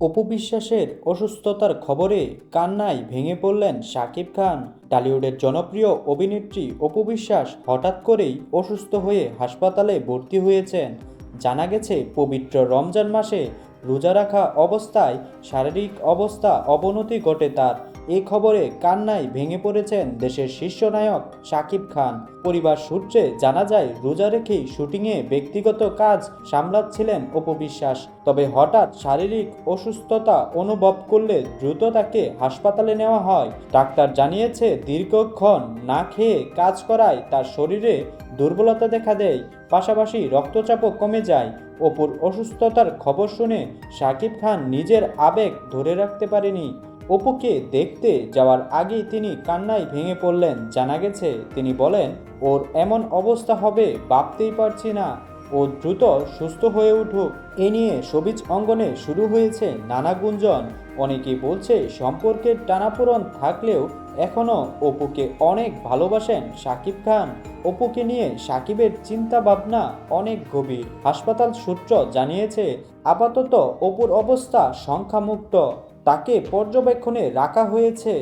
অপু বিশ্বাসের অসুস্থতার খবরে কান্নায় ভেঙে পড়লেন শাকিব খান। টালিউডের জনপ্রিয় অভিনেত্রী অপু বিশ্বাস হঠাৎ করেই অসুস্থ হয়ে হাসপাতালে ভর্তি হয়েছেন। জানা গেছে, পবিত্র রমজান মাসে রোজা রাখা অবস্থায় শারীরিক অবস্থা অবনতি ঘটে তার। এই খবরে কান্নায় ভেঙে পড়েছেন দেশের শীর্ষ নায়ক শাকিব খান। পরিবার সূত্রে জানা যায়, রোজা রেখেই শুটিংয়ে ব্যক্তিগত কাজ সামলাচ্ছিলেন অপু বিশ্বাস। তবে হঠাৎ শারীরিক অসুস্থতা অনুভব করলে দ্রুত তাকে হাসপাতালে নেওয়া হয়। ডাক্তার জানিয়েছে, দীর্ঘক্ষণ না খেয়ে কাজ করায় তার শরীরে দুর্বলতা দেখা দেয়, পাশাপাশি রক্তচাপও কমে যায়। অপুর অসুস্থতার খবর শুনে শাকিব খান নিজের আবেগ ধরে রাখতে পারেনি। অপুকে দেখতে যাওয়ার আগেই তিনি কান্নায় ভেঙে পড়লেন। জানা গেছে, তিনি বলেন, ওর এমন অবস্থা হবে, ভাবতেই পারছি না। ও দ্রুত সুস্থ হয়ে উঠুক। এ নিয়ে সবিজ অঙ্গনে শুরু হয়েছে নানা গুঞ্জন। অনেকে বলছে, সম্পর্কের টানাপোড়ন থাকলেও এখনও অপুকে অনেক ভালোবাসেন শাকিব খান। অপুকে নিয়ে সাকিবের চিন্তা ভাবনা অনেক গভীর। হাসপাতাল সূত্র জানিয়েছে, আপাতত অপুর অবস্থা সংখ্যামুক্ত। তাকে পর্যবেক্ষণে রাখা হয়েছে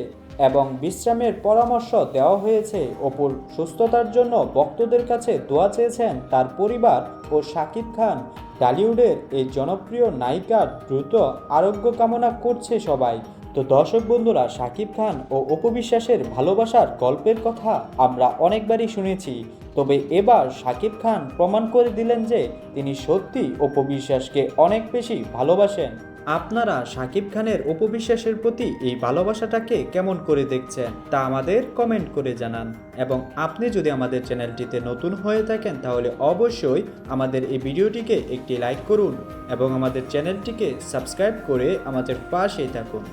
এবং বিশ্রামের পরামর্শ দেওয়া হয়েছে। অপুর সুস্থতার জন্য ভক্তদের কাছে দোয়া চেয়েছেন তার পরিবার ও শাকিব খান। টালিউডের এই জনপ্রিয় নায়িকার দ্রুত আরোগ্য কামনা করছে সবাই। তো দর্শক বন্ধুরা শাকিব খান ও অপবিশ্বাসের ভালোবাসার গল্পের কথা আমরা অনেকবারই শুনেছি। তবে এবার শাকিব খান প্রমাণ করে দিলেন যে তিনি সত্যি অপবিশ্বাসকে অনেক বেশি ভালোবাসেন। আপনারা শাকিব খানের অপবিশ্বাসের প্রতি এই ভালোবাসাটাকে কেমন করে দেখছেন তা আমাদের কমেন্ট করে জানান। এবং আপনি যদি আমাদের চ্যানেলটিতে নতুন হয়ে থাকেন, তাহলে অবশ্যই আমাদের এই ভিডিওটিকে একটি লাইক করুন এবং আমাদের চ্যানেলটিকে সাবস্ক্রাইব করে আমাদের পাশেই থাকুন।